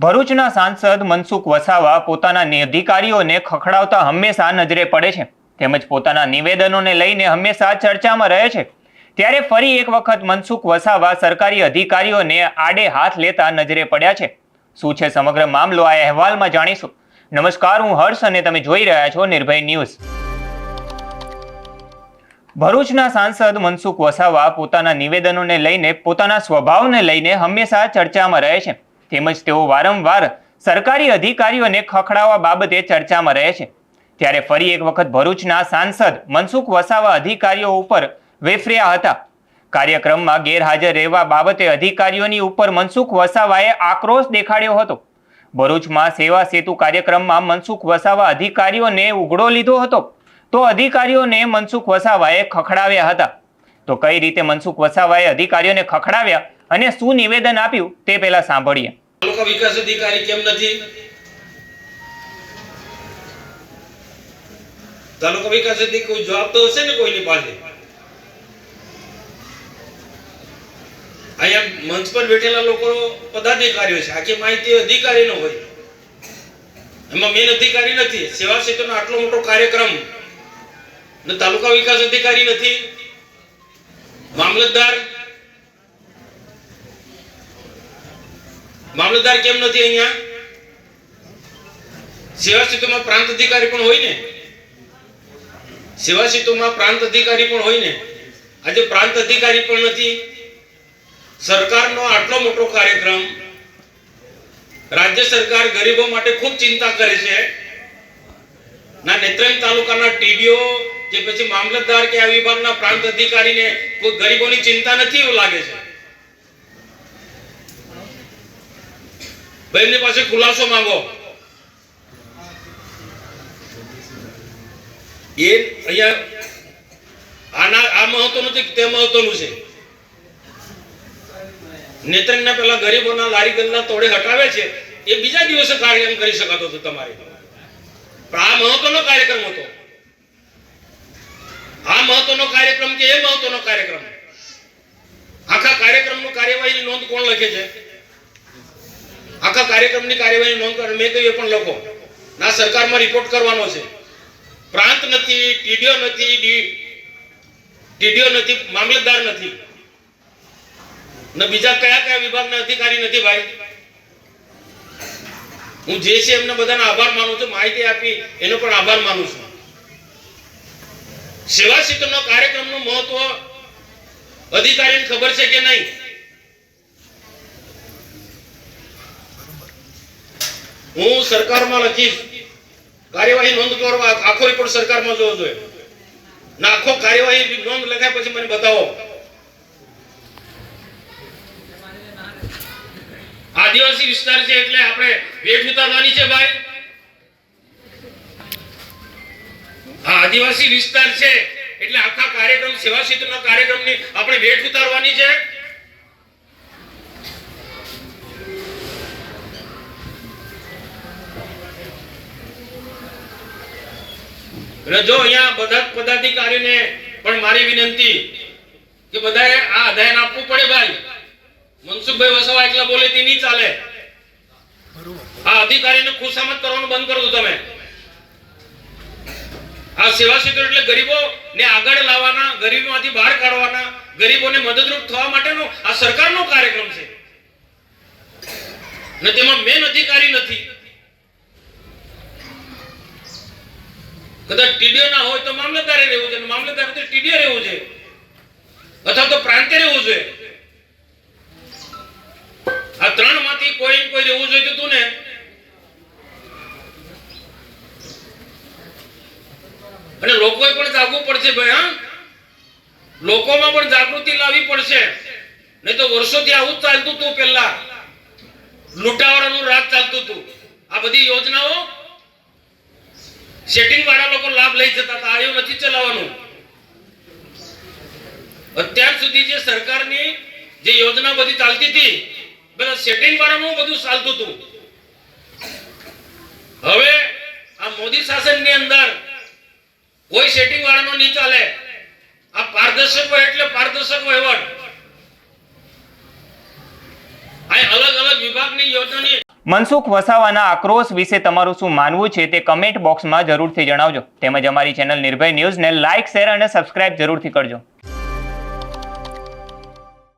ભરૂચના સાંસદ મનસુખ વસાવા પોતાના અધિકારીઓને ખખડાવતા હંમેશા નજરે પડે છે. તેમજ પોતાના નિવેદનોને લઈને હંમેશા ચર્ચામાં રહે છે. ત્યારે ફરી એક વખત મનસુખ વસાવા સરકારી અધિકારીઓને આડે હાથ લેતા નજરે પડ્યા છે. શું છે સમગ્ર મામલો? આ અહેવાલમાં જાણીશું. નમસ્કાર, હું હર્ષ અને તમે જોઈ રહ્યા છો નિર્ભય ન્યૂઝ. ભરૂચના સાંસદ મનસુખ વસાવા પોતાના નિવેદનોને લઈને, પોતાના સ્વભાવને લઈને હંમેશા ચર્ચામાં રહે છે. તેમજ તેઓ વારંવાર સરકારી અધિકારીઓને ખખડાવવા બાબતે ચર્ચામાં રહે છે. ત્યારે ફરી એક વખત ભરૂચના સાંસદ મનસુખ વસાવા અધિકારીઓ ઉપર વેફર્યા હતા. કાર્યક્રમમાં ગેરહાજર રહેવા બાબતે અધિકારીઓની ઉપર મનસુખ વસાવાએ આક્રોશ દેખાડ્યો હતો. ભરૂચમાં સેવા સેતુ કાર્યક્રમમાં મનસુખ વસાવા અધિકારીઓને ઉઘડો લીધો હતો. તો અધિકારીઓને મનસુખ વસાવાએ ખખડાવ્યા હતા. તો કઈ રીતે મનસુખ વસાવાએ અધિકારીઓને ખખડાવ્યા? અને શું નિવેદન આપ્યું તે પહેલા સાંભળીએ. તાલુકા વિકાસ અધિકારી કેમ નથી? તાલુકા વિકાસ અધિકારી જવાબ તો હશે ને કોઈની પાસે? અહીંયા મંચ પર બેઠેલા લોકો પદાધિકારીઓ છે. આખી માહિતી અધિકારીનો હોય. એમાં મેન અધિકારી નથી. સેવા ક્ષેત્રનો આટલો મોટો કાર્યક્રમ. ને તાલુકા વિકાસ અધિકારી નથી. મામલતદાર મામલતદાર કેમ નથી અહીંયા? સેવા સેતુમાં પ્રાંત અધિકારી પણ હોય ને? સેવા સેતુમાં પ્રાંત અધિકારી પણ હોય ને? આજે પ્રાંત અધિકારી પણ નથી. સરકારનો આટલો મોટો કાર્યક્રમ રાજ્ય સરકાર ગરીબો માટે ખૂબ ચિંતા કરે છે. ના, નેત્રંગ તાલુકાના ટીડીઓ કે પછી મામલતદાર કે આ વિભાગના પ્રાંત અધિકારીને કોઈ ગરીબોની ચિંતા નથી એવું લાગે છે? ભાઈ, એમની પાસે ખુલાસો માંગો. એ અહીંયા આના આ મહત્વનું છે તે મહત્વનું છે? નેત્રંગના પેલા ગરીબોના લારી ગલ્લા તોડે હટાવે છે, એ બીજા દિવસે કાર્યક્રમ કરી શકાતો હતો તમારે. પણ આ મહત્વનો કાર્યક્રમ હતો. આ મહત્વનો કાર્યક્રમ કે એ મહત્વનો કાર્યક્રમ? આખા કાર્યક્રમનું કાર્યવાહીની નોંધ કોણ લખે છે? આખા કાર્યક્રમની કાર્યવાહી નોંધ કરે. મેં કહ્યું પણ લખો. ના, સરકારમાં રિપોર્ટ કરવાનો છે. પ્રાંત નથી, ટીડીઓ નથી ટીડીઓ નથી, મામલતદાર નથી. ને બીજા કયા કયા વિભાગના અધિકારી નથી ભાઈ? હું જે છે એમને બધાનો આભાર માનું છું, માહિતી આપી, એનો પણ આભાર માનું છું. સેવા સેતુનો કાર્યક્રમનું મહત્વ અધિકારીને ખબર છે કે નહીં? હું સરકારમાં લખીશ કાર્યવાહી નોંધ કરવા આખો રિપોર્ટ સરકારમાં જોવો જોઈએ. ના, આખો કાર્યવાહી નોંધ લખાય પછી મને બતાવો. આદિવાસી વિસ્તાર છે એટલે આપણે વેઠ ઉતારવાની છે ભાઈ. આ આદિવાસી વિસ્તાર છે એટલે આખા કાર્યક્રમ, સેવા ક્ષેત્રના કાર્યક્રમની આપણે વેઠ ઉતારવાની છે. અને જો અહીંયા બધા પદાધિકારીને પણ મારી વિનંતી કે બધાએ આ અધ્યયન આપવું પડે ભાઈ. મનસુખભાઈ વસાવા એકલા બોલે તે નહીં ચાલે. આ અધિકારીને ખુશામત કરવાનું બંધ કરો તમે. આ સેવા ક્ષેત્ર એટલે ગરીબો ને આગળ લાવવાના, ગરીબોમાંથી બહાર કાઢવાના, ગરીબોને મદદરૂપ થવા માટેનો આ સરકારનો કાર્યક્રમ છે. ને તેમાં મેન અધિકારી નથી. કદાચ ટીડીઓ ના હોય તો મામલતદારે રહેવું છે મામલતદાર તો ટીડીઓ રહેવું છે અથવા તો પ્રાંતે રહેવું છે આ ત્રણમાંથી કોઈ કોઈ રહેવું જોઈએ તું ને? અને લોકોએ પણ જાગવું પડશે ભાઈ, હા? લોકોમાં પણ જાગૃતિ લાવવી પડશે. નહીં તો વર્ષોથી આવું જ ચાલતું હતું પહેલા. લૂંટાવાળાનું રાજ ચાલતું હતું. આ બધી યોજનાઓ સેટિંગ વાળા લોકો લાભ લઈ જતા હતા. આયો નથી ચલાવવાનું. અત્યાર સુધી જે સરકારની જે યોજના બધી ચાલતી હતી બધા સેટિંગ વાળાનું બધું ચાલતું હતું. હવે આ મોદી શાસનની અંદર કોઈ સેટિંગ વાળાનો નહીં ચાલે. આ પારદર્શક હોય એટલે પારદર્શક વહીવટ. આ અલગ અલગ વિભાગની યોજનાની મનસુખ વસાવાના આક્રોશ વિશે તમારું શું માનવું છે તે કમેન્ટ બોક્સમાં જરૂરથી જણાવજો. તેમજ અમારી ચેનલ નિર્ભય ન્યૂઝને લાઇક શેર અને સબસ્ક્રાઇબ જરૂરથી કરજો.